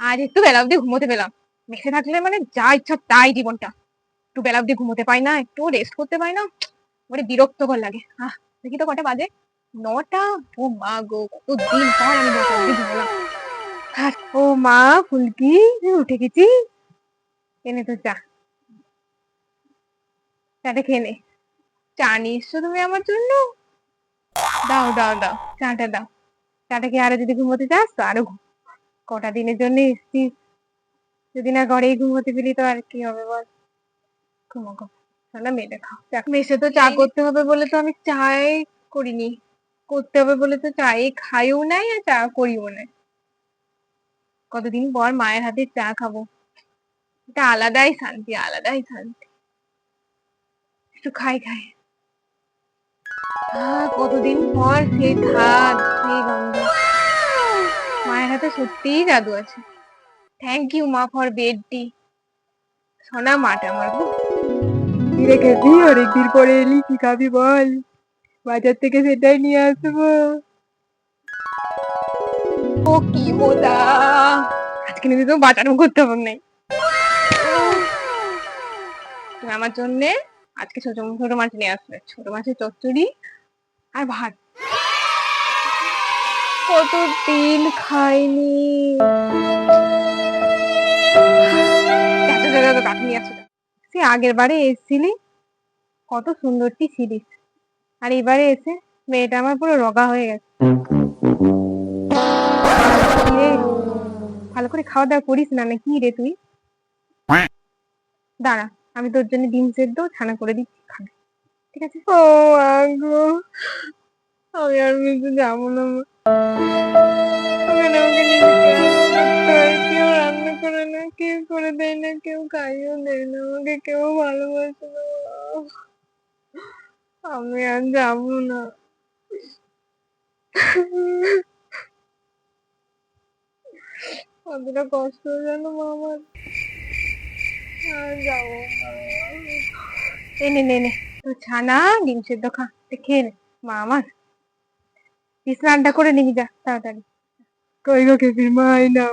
আজ একটু বেলা অব্দি ঘুমোতে পেলাম। মেখে থাকলে মানে যা ইচ্ছা তাই জীবনটা। একটু বেলা অব্দি ঘুমোতে পাই না, একটু রেস্ট করতে পাই না মানে বিরক্তকর লাগে। আহ, দেখি তো কটা বাজে। নটা? ও মা গো, কতদিন পর আমি ও মা, ফুলকি উঠে গেছিস? এনে তো চা। চাটা খেয়ে নে। চা নিয়ে তুমি আমার জন্য? দাও দাও দাও, চাটা দাও। চাটা খেয়ে আরও যদি ঘুমোতে চাস তো আরও ঘুম। কটা দিনের জন্য এসছিস যদি না ঘরেই ঘুমোতে পেলি তো আর কি হবে বল? ঘুমো ঘুমো। তাহলে মেরে খাও মেসে তো চা করতে হবে বলে তো আমি চাই করিনি। করতে হবে বলে তো চাই। খাইও নাই আর চা করিও নাই। কতদিন পর মায়ের হাতে চা খাব। এটা আলাদাই শান্তি আলাদাই শান্তি। একটু খাই খাই। কতদিন পর সেই ভাত সেই গন্ধ। হাতে সত্যিই জাদু আছে। থ্যাংক ইউ মা ফর বেডটি সোনা মাটা আমার অনেকদিন পরে এলি কি খাবি বল? বাজার থেকে সেটাই নিয়ে আসব। ও কি মজা। আজকে নিতে তো বাটারও করতে হবে নাই। তুমি আমার জন্য আজকে ছোট ছোট মাছ নিয়ে আসবে ছোট মাছের চচ্চড়ি আর ভাত। কত দিন খাইনি সে আগের বারে এসেছিলি? কত সুন্দরটি ছিলিস। আর এবারে এসে মেয়েটা আমার পুরো রগা হয়ে গেছে। ভালো করে খাওয়া দাওয়া করিস না নাকি রে তুই? দাঁড়া, আমি তোর জন্য ডিম সেদ্ধ ছানা করে দিচ্ছি খাবে ঠিক আছে? ও আগো আমি আর মিশে যাব না দেয় না আমাকে কেউ না আমি আর যাব না। কতটা কষ্ট জানো মা আমার আর যাব এনে নে ছানা, ডিম সেদ্ধ খা খেয়ে নে, মা আমার। স্নানটা করে নিবি, যা, তাড়াতাড়ি। কই গো কেপির মা আই না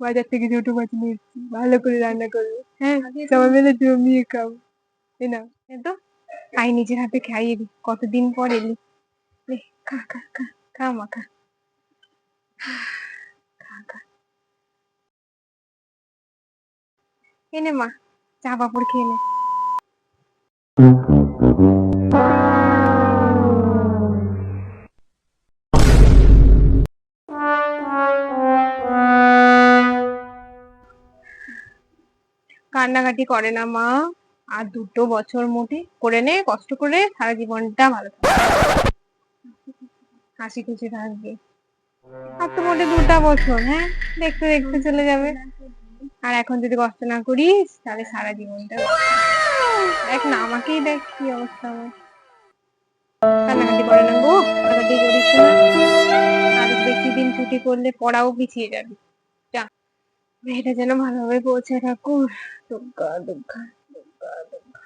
বাজার থেকে মাছ ভালো করে রান্না হ্যাঁ সবাই মিলে জমিয়ে খাব এ না তো আই নিজের হাতে খাইয়ে দি কতদিন পর এলি। খা খা খা খা, মা খা। এনে মা, চা পাপড় খেয়ে নে। কান্নাকাটি করে না মা। আর দুটো বছর মোটে করে নে, কষ্ট করে সারা জীবনটা ভালো হাসি খুশি থাকবে। আর তো মোটে দুটা বছর হ্যাঁ? দেখতে দেখতে চলে যাবে। আর এখন যদি কষ্ট না করিস, তাহলে সারা জীবনটা দেখ না, আমাকেই দেখ কি অবস্থা আমার। কান্নাকাটি করে না গো কান্নাকাটি করিস না। আর বেশি দিন ছুটি করলে পড়াও পিছিয়ে যাবে। মেয়েটা যেন ভালোভাবে পৌঁছে ঠাকুর দুর্গা দুর্গা দুর্গা দুর্গা।